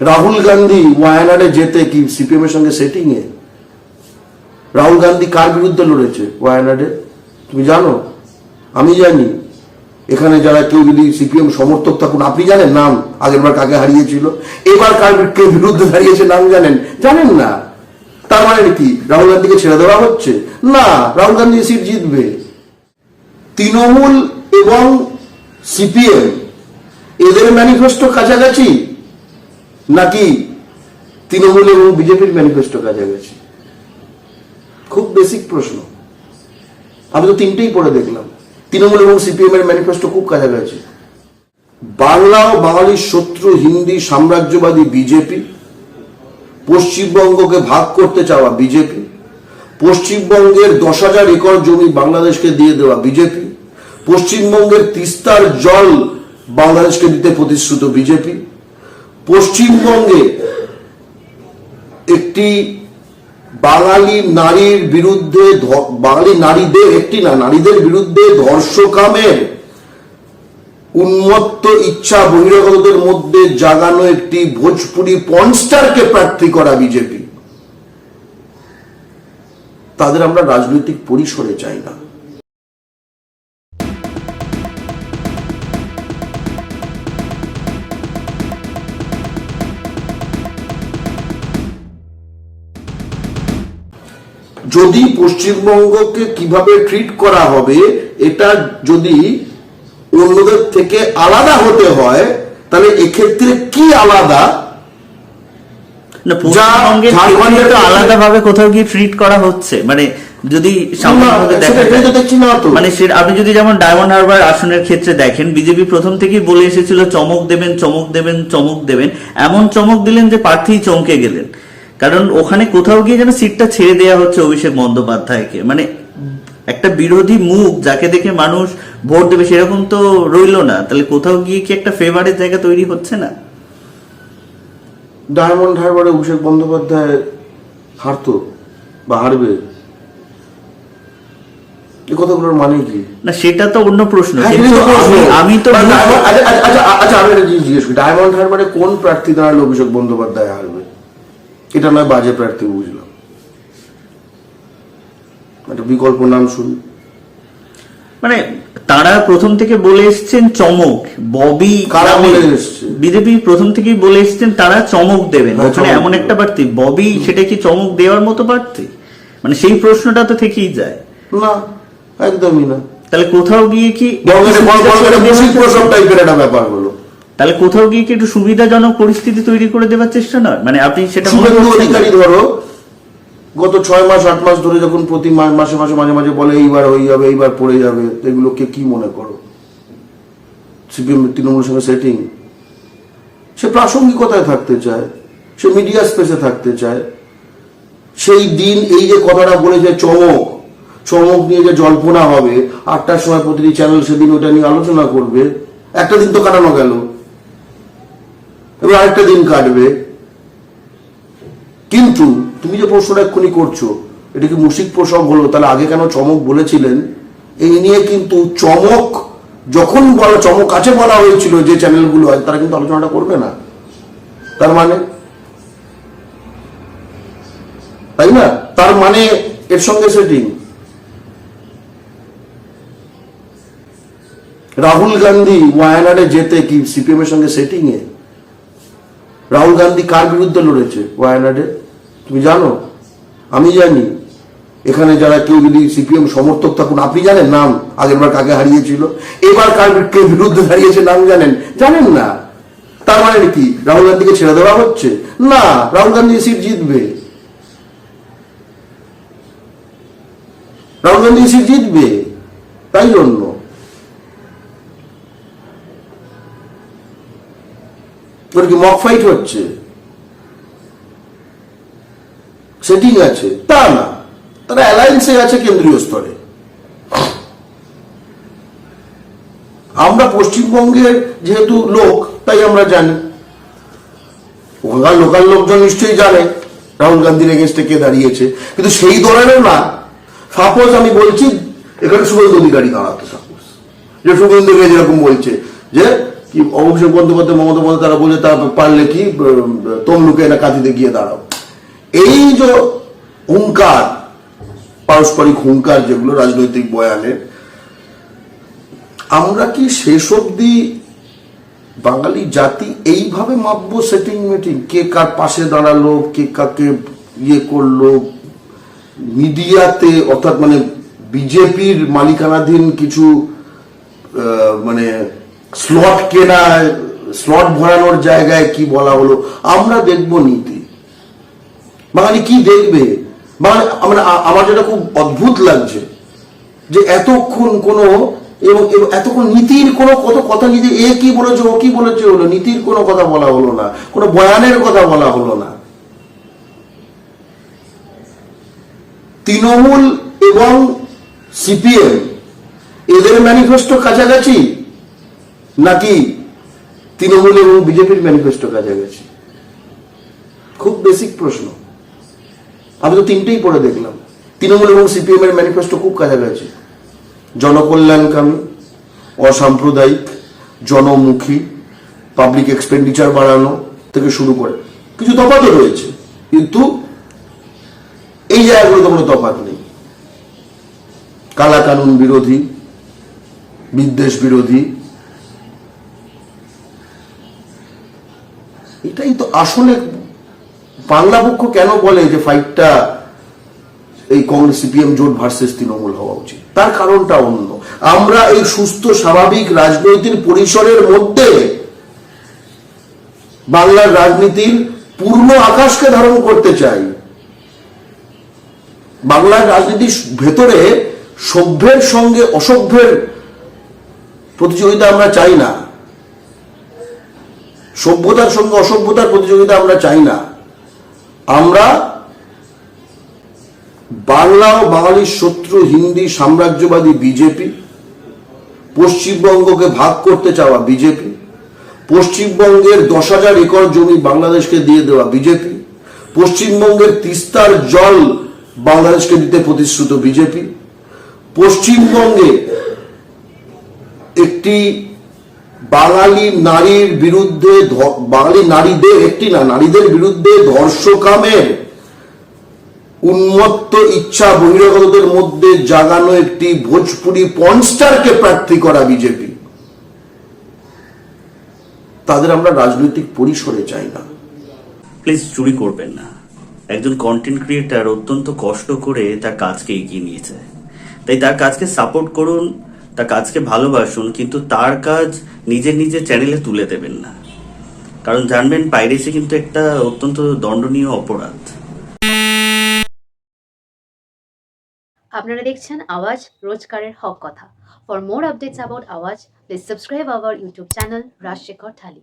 রাহুল গান্ধী ওয়ায়ানাডে যেতে কি সিপিএম এর সঙ্গে সেটিং এ? রাহুল গান্ধী কার বিরুদ্ধে লড়েছে ওয়ায়ানাডে? তুমি জানো? আমি জানি। এখানে যারা কেউ যদি সিপিএম সমর্থক থাকুন, আপনি জানেন নাম? আগেরবার কাকে হারিয়েছিল? এবার কার কে বিরুদ্ধে দাঁড়িয়েছে নাম জানেন? জানেন না। তার মানে কি? রাহুল গান্ধীকে ছেড়ে দেওয়া হচ্ছে? না, রাহুল গান্ধী সিট জিতবে। তৃণমূল এবং সিপিএম, এদের ম্যানিফেস্টো কাছাকাছি? নাকি তৃণমূল এবং বিজেপির ম্যানিফেস্টো কাজে গেছে? খুব বেসিক প্রশ্ন। আমি তো তিনটেই পড়ে দেখলাম। তৃণমূল এবং সিপিএম এর ম্যানিফেস্টো খুব কাছাকাছি বাংলা ও বাঙালির শত্রু, হিন্দি সাম্রাজ্যবাদী বিজেপি পশ্চিমবঙ্গকে ভাগ করতে চাওয়া বিজেপি পশ্চিমবঙ্গের দশ হাজার একর জমি বাংলাদেশকে দিয়ে দেওয়া বিজেপি পশ্চিমবঙ্গের তিস্তার জল বাংলাদেশকে দিতে প্রতিশ্রুত বিজেপি পশ্চিমবঙ্গে একটি বাঙালি নারীর বিরুদ্ধে বাঙালি নারীদের, একটি না, নারীদের বিরুদ্ধে ধর্ষকামের উন্মত্ত ইচ্ছা বহিরাগতদের মধ্যে জাগানো একটি ভোজপুরি পনস্টারকে প্রার্থী করা বিজেপি। তাদের আমরা রাজনৈতিক পরিসরে চাই না। যদি পশ্চিমবঙ্গকে কীভাবে ট্রিট করা হবে এটা যদি অন্যদের থেকে আলাদা হতে হয় তাহলে এক্ষেত্রে কি আলাদা? আলাদাভাবে কোথাও গিয়ে ট্রিট করা হচ্ছে। মানে যদি। মানে আপনি যদি যেমন ডায়মন্ড হারবার আসনের ক্ষেত্রে দেখেন বিজেপি প্রথম থেকেই বলে এসেছিল চমক দেবেন চমক দেবেন চমক দেবেন। এমন চমক দিলেন যে প্রার্থী চমকে গেলেন। কারণ ওখানে কোথাও গিয়ে যেন সিটটা ছেড়ে দেওয়া হচ্ছে অভিষেক বন্দ্যোপাধ্যায়কে। মানে একটা বিরোধী মুখ যাকে দেখে মানুষ ভোট দেবে সেরকম তো রইল না। তাহলে কোথাও গিয়ে কি একটা ফেভারের জায়গা তৈরি হচ্ছে না? ডায়মন্ড হারবারে অভিষেক বন্দ্যোপাধ্যায় হারতো বা হারবে। এই কথাগুলোর মানে কি? না সেটা তো অন্য প্রশ্ন। হ্যাঁ। আমি- আমি তো আচ্ছা, আচ্ছা, আচ্ছা, আচ্ছা, আমি জিনিস জিজ্ঞেস করি। ডায়মন্ড হারবারে কোন প্রার্থী দাঁড়ালে অভিষেক বন্দ্যোপাধ্যায় হারবে? এটা নয় বাজে প্রার্থী বুঝলাম। একটা বিকল্প নাম শুনি। মানে তারা প্রথম থেকে বলে এসছেন চমক ববি? বিজেপি প্রথম থেকেই বলে এসছেন তারা চমক দেবেন। হ্যাঁ, ওখানে এমন একটা প্রার্থী ববি সেটা কি চমক দেওয়ার মতো প্রার্থী? মানে সেই প্রশ্নটা তো থেকেই যায়। না একদমই না। তাহলে কোথাও গিয়ে কি প্রসব টাইপের একটা ব্যাপার হলো। তাহলে কোথাও গিয়ে কি একটু সুবিধাজনক পরিস্থিতি তৈরি করে দেওয়ার চেষ্টা নয়? মানে আপনি সেটা? অধিকারী ধরো গত ছয় মাস আট মাস ধরে যখন প্রতি মাসে মাসে মাঝে মাঝে বলে এইবার হয়ে যাবে এইবার পড়ে যাবে এগুলোকে কি মনে করো? সিপিএম তৃণমূলের সঙ্গে সেটিং সে প্রাসঙ্গিকতায় থাকতে চায় সে মিডিয়া স্পেসে থাকতে চায়। সেই দিন এই যে কথাটা বলেছে চমক চমক নিয়ে যে জল্পনা হবে আটটার সময় প্রতিটি চ্যানেল সেদিন ওটা নিয়ে আলোচনা করবে। একটা দিন তো কাটানো গেল। এবার আরেকটা দিন কাটবে। কিন্তু তুমি যে প্রশ্নটা এক্ষুনি করছ, এটা কি মুশিক প্রসব হলো? তাহলে আগে কেন চমক বলেছিলেন? এই নিয়ে কিন্তু চমক, যখন বলা চমক আছে বলা হয়েছিল যে চ্যানেলগুলো আছে তারা কিন্তু আলোচনাটা করবে না। তার মানে? তাই না? তার মানে এর সঙ্গে সেটিং। রাহুল গান্ধী, ওয়ায়ানাডে যেতে কি সিপিএম এর সঙ্গে সেটিং এ রাহুল গান্ধী কার বিরুদ্ধে লড়েছে? ওয়ায়ানাডে তুমি জানো? আমি জানি। এখানে যারা কেউ যদি সিপিএম সমর্থক থাকুন, আপনি জানেন নাম? আগেরবার কাকে হারিয়েছিল? এবার কার কে বিরুদ্ধে হারিয়েছে নাম জানেন? জানেন না। তার মানে কি? রাহুল গান্ধীকে ছেড়ে দেওয়া হচ্ছে? না, রাহুল গান্ধী সিট জিতবে। রাহুল গান্ধী সিট জিতবে। তাই জন্য। ওর কি মক ফাইট হচ্ছে? সেটিং আছে। তা না। তারা অ্যালায়েন্সে আছে কেন্দ্রীয় স্তরে। আমরা পশ্চিমবঙ্গের যেহেতু লোক, তাই আমরা জানি। ওখানকার লোকাল লোকজন নিশ্চয়ই জানে রাহুল গান্ধীর এগেনস্টে কে দাঁড়িয়েছে। কিন্তু সেই ধরনের না। সাপোজ আমি বলছি, এখানে শুভেন্দু অধিকারী দাঁড়াতো সাপোজ যে অধিকারী যেরকম বলছে, যে কি, অভিষেক বন্দ্যোপাধ্যায়, মমতা বন্দ্যোপাধ্যায়, তারা বলে তারা পারলে কি তমলুকে না কাঁথিতে গিয়ে দাঁড়াও। এই যে হুঙ্কার, পারস্পরিক হুঙ্কার যেগুলো রাজনৈতিক বয়ানের আমরা কি শেষ অব্দি বাঙালি জাতি এইভাবে মাপবো সেটিং মিটিং কে কার পাশে দাঁড়াল, কে কাকে ইয়ে করল? মিডিয়াতে, অর্থাৎ মানে বিজেপির মালিকানাধীন কিছু মানে স্লট কেনা স্লট ভরানোর জায়গায় কি বলা হলো? আমরা দেখব নীতি। বাঙালি কি দেখবে? বাঙালি আমরা যেটা খুব অদ্ভুত লাগছে যে এতক্ষণ কোনো এবং এতক্ষণ নীতির কোনো কত কথা যে এ কি বলেছে, ও কি বলেছে হলো? নীতির কোনো কথা বলা হলো না। কোনো বয়ানের কথা বলা হলো না। তৃণমূল এবং সিপিএম, এদের ম্যানিফেস্টো কাছাকাছি? নাকি তৃণমূল এবং বিজেপির ম্যানিফেস্টো কাজে গেছে খুব বেসিক প্রশ্ন। আমি তো তিনটেই পড়ে দেখলাম। তৃণমূল এবং সিপিএম এর ম্যানিফেস্টো খুব কাছাকাছি। জনকল্যাণকামী, অসাম্প্রদায়িক, জনমুখী পাবলিক এক্সপেন্ডিচার বাড়ানো থেকে শুরু করে। কিছু তফাতও রয়েছে, কিন্তু এই জায়গাগুলোতে কোনো তফাত নেই। কালা কানুন বিরোধী, বিদ্বেষ বিরোধী এটাই তো আসলে বাংলা পক্ষ কেন বলে যে ফাইটটা এই কংগ্রেস সিপিএম জোট ভার্সেস তৃণমূল হওয়া উচিত? তার কারণটা অন্য। আমরা এই সুস্থ, স্বাভাবিক রাজনৈতিক পরিসরের মধ্যে বাংলার রাজনীতির পূর্ণ আকাশকে ধারণ করতে চাই। বাংলার রাজনীতির ভেতরে সভ্যের সঙ্গে অসভ্যের প্রতিযোগিতা আমরা চাই না। সভ্যতার সঙ্গে অসভ্যতার প্রতিযোগিতা আমরা চাই না। আমরা বাংলা ও বাঙালির শত্রু, হিন্দি সাম্রাজ্যবাদী বিজেপি, পশ্চিমবঙ্গকে ভাগ করতে চাওয়া বিজেপি, পশ্চিমবঙ্গের দশ হাজার একর জমি বাংলাদেশকে দিয়ে দেওয়া বিজেপি, পশ্চিমবঙ্গের তিস্তার জল বাংলাদেশকে দিতে প্রতিশ্রুত বিজেপি, পশ্চিমবঙ্গে একটি বাঙালি নারীর বিরুদ্ধে বাঙালি নারীদের, একটি না, নারীদের বিরুদ্ধে ধর্ষকামের উন্মত্ত ইচ্ছা বহিরাগতদের মধ্যে জাগানো একটি ভোজপুরি পনস্টারকে প্রার্থী করা বিজেপি। তাদের আমরা রাজনৈতিক পরিসরে চাই না। প্লিজ চুরি করবেন না। একজন কন্টেন্ট ক্রিয়েটার অত্যন্ত কষ্ট করে তার কাজকে এগিয়ে নিয়েছে। তাই তার কাজকে সাপোর্ট করুন, তার কাজকে ভালোবাসুন, কিন্তু তার কাজ নিজের নিজের চ্যানেলে তুলে দেবেন না। কারণ জানবেন পাইরেসি কিন্তু একটা অত্যন্ত দণ্ডনীয় অপরাধ। আপনারা দেখছেন আওয়াজ রোজকারের হক কথা। For more updates about Awaaz please subscribe our YouTube channel Rajshekhar thali